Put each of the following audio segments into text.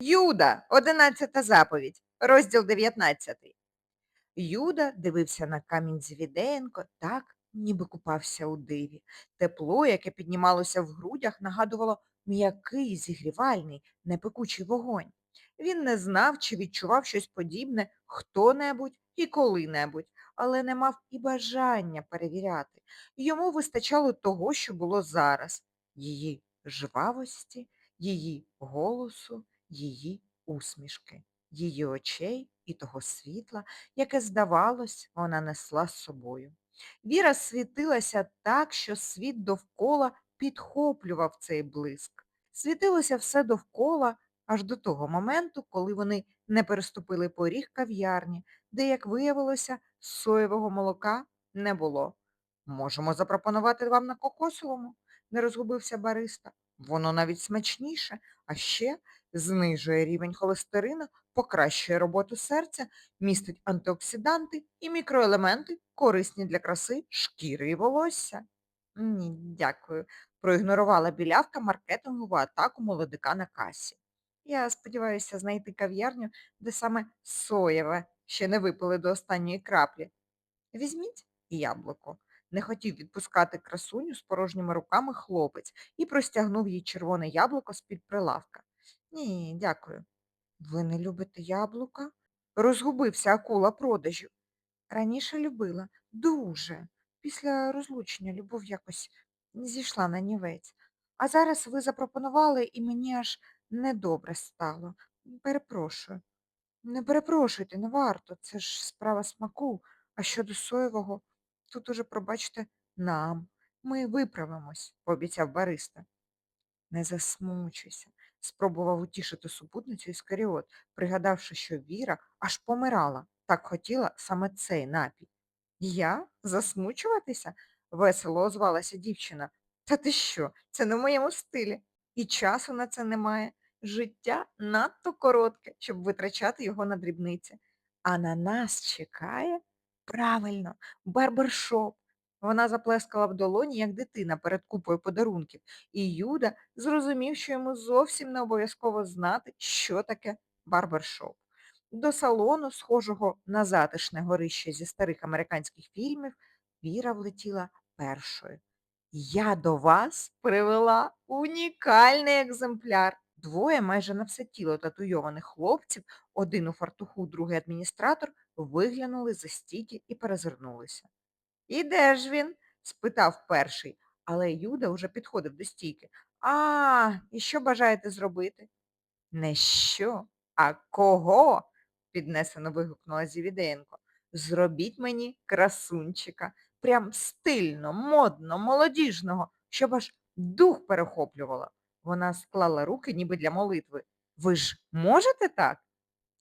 Юда, одинадцята заповідь, розділ 19. Юда дивився на камінь Звідеєнко так, ніби купався у диві. Тепло, яке піднімалося в грудях, нагадувало м'який, зігрівальний, непекучий вогонь. Він не знав, чи відчував щось подібне хто-небудь і коли-небудь, але не мав і бажання перевіряти. Йому вистачало того, що було зараз, її жвавості, її голосу, її усмішки, її очей і того світла, яке, здавалось, вона несла з собою. Віра світилася так, що світ довкола підхоплював цей блиск. Світилося все довкола аж до того моменту, коли вони не переступили поріг кав'ярні, де, як виявилося, соєвого молока не було. Можемо запропонувати вам на кокосовому, не розгубився бариста. Воно навіть смачніше, а ще знижує рівень холестерину, покращує роботу серця, містить антиоксиданти і мікроелементи, корисні для краси, шкіри і волосся. Ні, дякую, проігнорувала білявка маркетингову атаку молодика на касі. Я сподіваюся знайти кав'ярню, де саме соєве ще не випили до останньої краплі. Візьміть яблуко. Не хотів відпускати красуню з порожніми руками хлопець і простягнув їй червоне яблуко з-під прилавка. Ні, дякую. Ви не любите яблука? Розгубився акула продажів. Раніше любила. Дуже. Після розлучення любов якось зійшла на нівець. А зараз ви запропонували, і мені аж недобре стало. Перепрошую. Не перепрошуйте, не варто. Це ж справа смаку. А щодо соєвого, тут уже, пробачте, нам. Ми виправимось, пообіцяв бариста. Не засмучуйся, спробував утішити супутницю Іскаріот, пригадавши, що Віра аж помирала, так хотіла саме цей напій. Я? Засмучуватися? весело озвалася дівчина. Та ти що? Це не в моєму стилі. І часу на це немає. Життя надто коротке, щоб витрачати його на дрібниці. А на нас чекає правильно, барбершоп. Вона заплескала в долоні, як дитина перед купою подарунків, і Юда зрозумів, що йому зовсім не обов'язково знати, що таке барбершоп. До салону, схожого на затишне горище зі старих американських фільмів, Віра влетіла першою. Я до вас привела унікальний екземпляр. Двоє майже на все тіло татуйованих хлопців, один у фартуху, другий адміністратор, виглянули за стійки і перезирнулися. І де ж він? спитав перший, але Юда уже підходив до стійки. А, і що бажаєте зробити? Не що, а кого? піднесено вигукнула Зівіденко. Зробіть мені красунчика, прям стильно, модно, молодіжного, щоб аж дух перехоплювало. Вона склала руки, ніби для молитви. Ви ж можете так?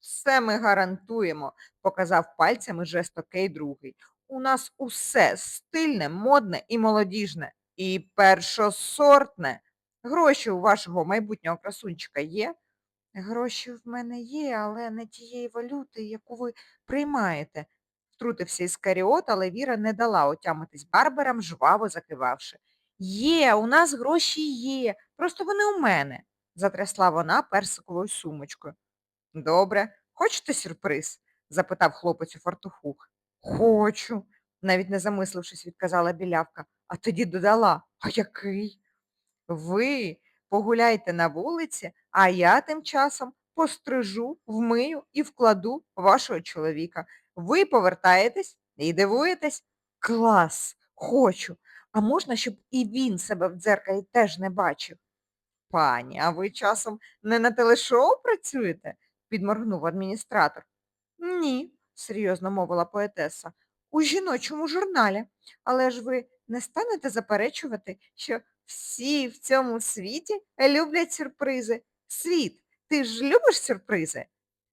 Все ми гарантуємо, показав пальцями жест окей другий. У нас усе стильне, модне і молодіжне. І першосортне. Гроші у вашого майбутнього красунчика є? Гроші в мене є, але не тієї валюти, яку ви приймаєте. Втрутився Іскаріот, але Віра не дала отямитись барбарам, жваво закивавши. Є, у нас гроші є, просто вони у мене, затрясла вона персиковою сумочкою. Добре, хочете сюрприз? запитав хлопець у фартуху. Хочу, навіть не замислившись, відказала білявка, а тоді додала, а який? Ви погуляйте на вулиці, а я тим часом пострижу, вмию і вкладу вашого чоловіка. Ви повертаєтесь і дивуєтесь? Клас, хочу. А можна, щоб і він себе в дзеркалі теж не бачив? Пані, а ви часом не на телешоу працюєте? підморгнув адміністратор. Ні, серйозно мовила поетеса, у жіночому журналі. Але ж ви не станете заперечувати, що всі в цьому світі люблять сюрпризи. Світ, ти ж любиш сюрпризи?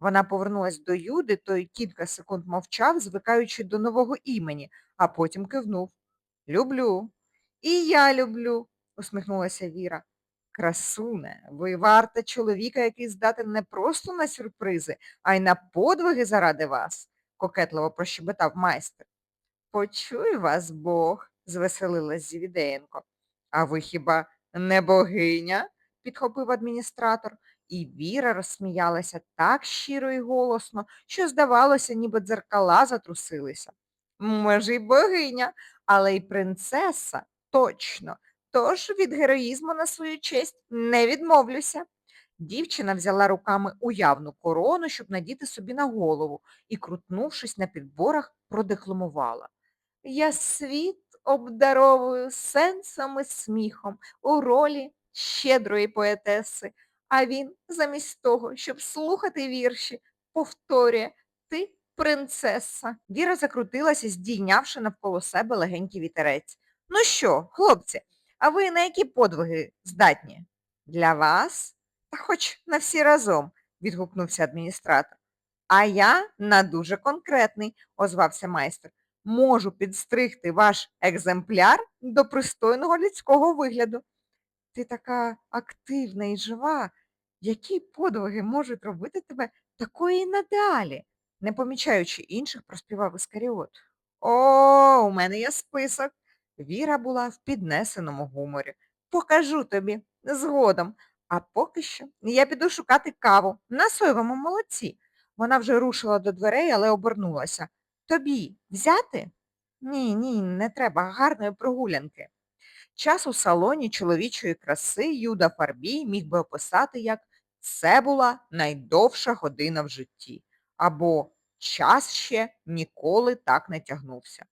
Вона повернулась до Юди, той кілька секунд мовчав, звикаючи до нового імені, а потім кивнув. Люблю. І я люблю, усміхнулася Віра. Красуне, ви варта чоловіка, який здатен не просто на сюрпризи, а й на подвиги заради вас, кокетливо прощебетав майстер. Почуй вас Бог, звеселилась Зівідеєнко. А ви хіба не богиня? підхопив адміністратор. І Віра розсміялася так щиро і голосно, що, здавалося, ніби дзеркала затрусилися. Може, й богиня, але й принцеса, точно. Тож від героїзму на свою честь не відмовлюся. Дівчина взяла руками уявну корону, щоб надіти собі на голову, і, крутнувшись на підборах, продекламувала. Я світ обдаровую сенсом і сміхом у ролі щедрої поетеси, а він, замість того, щоб слухати вірші, повторює Ти принцеса. Віра закрутилася, здійнявши навколо себе легенький вітерець. Ну що, хлопці, а ви на які подвиги здатні? Для вас? Та хоч на всі разом, відгукнувся адміністратор. А я на дуже конкретний, озвався майстер. Можу підстригти ваш екземпляр до пристойного людського вигляду. Ти така активна і жива. Які подвиги можуть робити тебе такою і надалі? Не помічаючи інших, проспівав Іскаріот. О, у мене є список. Віра була в піднесеному гуморі. Покажу тобі згодом. А поки що я піду шукати каву на соєвому молоці. Вона вже рушила до дверей, але обернулася. Тобі взяти? Ні, ні, не треба. Гарної прогулянки. Час у салоні чоловічої краси Юда Фарбій міг би описати як це була найдовша година в житті, або час ще ніколи так не тягнувся.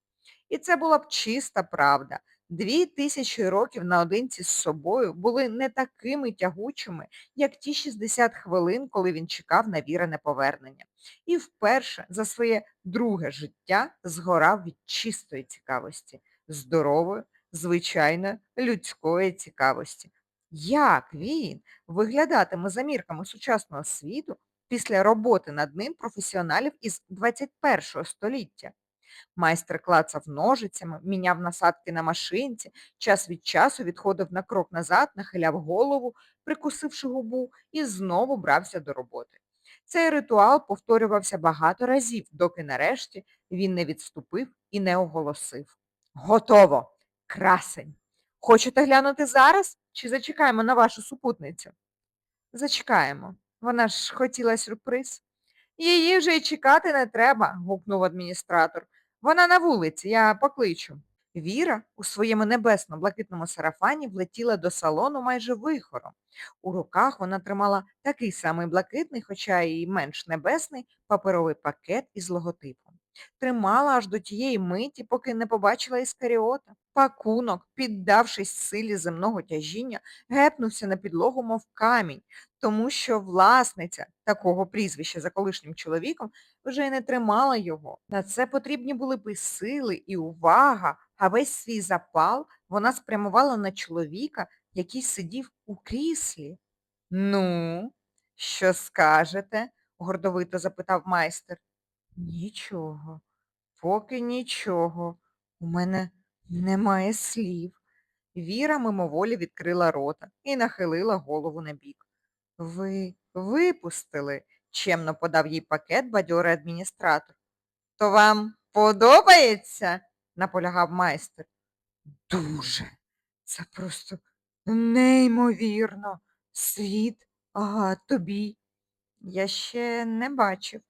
І це була б чиста правда. Дві тисячі років наодинці з собою були не такими тягучими, як ті 60 хвилин, коли він чекав на вірене повернення. І вперше за своє друге життя згорав від чистої цікавості, здорової, звичайної людської цікавості. Як він виглядатиме за мірками сучасного світу після роботи над ним професіоналів із 21 століття? Майстер клацав ножицями, міняв насадки на машинці, час від часу відходив на крок назад, нахиляв голову, прикусивши губу, і знову брався до роботи. Цей ритуал повторювався багато разів, доки нарешті він не відступив і не оголосив. Готово! Красень! Хочете глянути зараз чи зачекаємо на вашу супутницю? Зачекаємо. Вона ж хотіла сюрприз. Її вже й чекати не треба, гукнув адміністратор. Вона на вулиці, я покличу. Віра у своєму небесно-блакитному сарафані влетіла до салону майже вихором. У руках вона тримала такий самий блакитний, хоча й менш небесний, паперовий пакет із логотипом. Тримала аж до тієї миті, поки не побачила Іскаріота. Пакунок, піддавшись силі земного тяжіння, гепнувся на підлогу, мов камінь, тому що власниця такого прізвища за колишнім чоловіком вже й не тримала його. На це потрібні були б і сили, і увага, а весь свій запал вона спрямувала на чоловіка, який сидів у кріслі. Ну, що скажете? гордовито запитав майстер. Нічого, поки нічого. У мене немає слів. Віра мимоволі відкрила рота і нахилила голову на бік. Ви випустили, чемно подав їй пакет бадьорий адміністратор. То вам подобається? наполягав майстер. Дуже. Це просто неймовірно. Світ, ага, тобі. Я ще не бачив.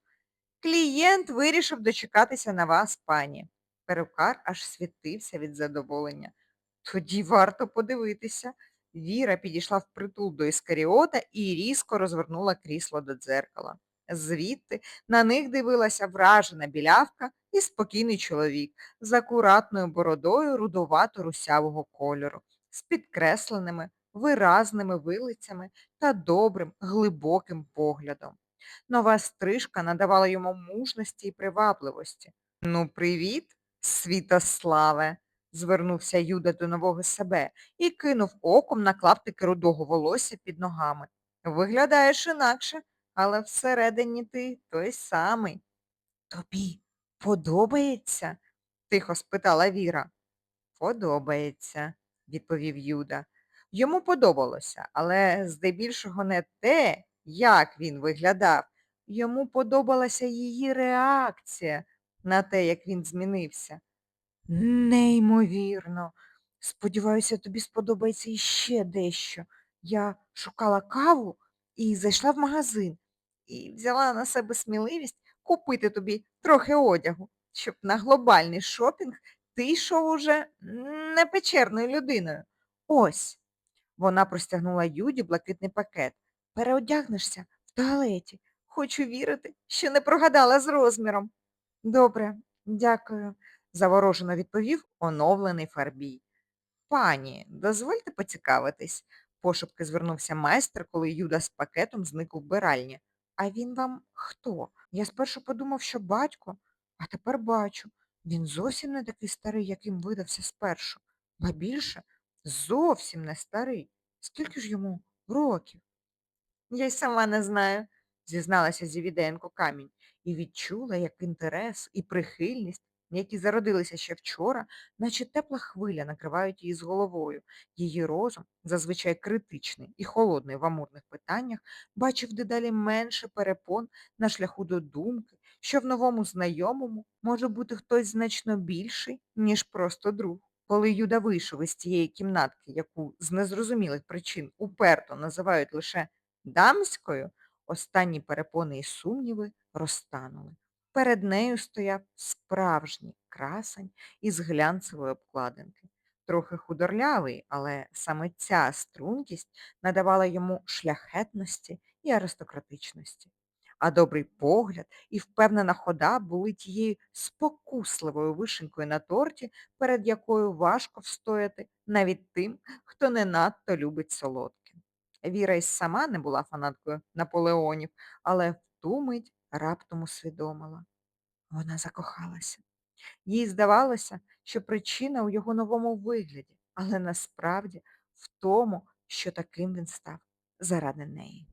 Клієнт вирішив дочекатися на вас, пані. Перукар аж світився від задоволення. Тоді варто подивитися. Віра підійшла впритул до Іскаріота і різко розвернула крісло до дзеркала. Звідти на них дивилася вражена білявка і спокійний чоловік з акуратною бородою рудовато русявого кольору, з підкресленими, виразними вилицями та добрим, глибоким поглядом. Нова стрижка надавала йому мужності і привабливості. Ну, привіт, світославе, звернувся Юда до нового себе і кинув оком на клаптики рудого волосся під ногами. Виглядаєш інакше, але всередині ти той самий. Тобі подобається? тихо спитала Віра. Подобається, відповів Юда. Йому подобалося, але здебільшого не те, як він виглядав. Йому подобалася її реакція на те, як він змінився. Неймовірно. Сподіваюся, тобі сподобається іще дещо. Я шукала каву і зайшла в магазин, і взяла на себе сміливість купити тобі трохи одягу, щоб на глобальний шопінг ти йшов уже не печерною людиною. Ось. Вона простягнула Юді блакитний пакет. Переодягнешся в туалеті. Хочу вірити, що не прогадала з розміром. Добре, дякую, заворожено відповів оновлений Фарбій. Пані, дозвольте поцікавитись, пошепки звернувся майстер, коли Юда з пакетом зник у вбиральні. А він вам хто? Я спершу подумав, що батько, а тепер бачу. Він зовсім не такий старий, яким видався спершу. Ба більше зовсім не старий. Скільки ж йому років? Я й сама не знаю, зізналася Зівіденко камінь, і відчула, як інтерес і прихильність, які зародилися ще вчора, наче тепла хвиля накривають її з головою. Її розум, зазвичай критичний і холодний в амурних питаннях, бачив дедалі менше перепон на шляху до думки, що в новому знайомому може бути хтось значно більший, ніж просто друг. Коли Юда вийшов із тієї кімнатки, яку з незрозумілих причин уперто називають лише дамською, останні перепони і сумніви розтанули. Перед нею стояв справжній красень із глянцевої обкладинки. Трохи худорлявий, але саме ця стрункість надавала йому шляхетності і аристократичності. А добрий погляд і впевнена хода були тією спокусливою вишенькою на торті, перед якою важко встояти навіть тим, хто не надто любить солодке. Віра й сама не була фанаткою Наполеонів, але в ту мить раптом усвідомила. Вона закохалася. Їй здавалося, що причина у його новому вигляді, але насправді в тому, що таким він став заради неї.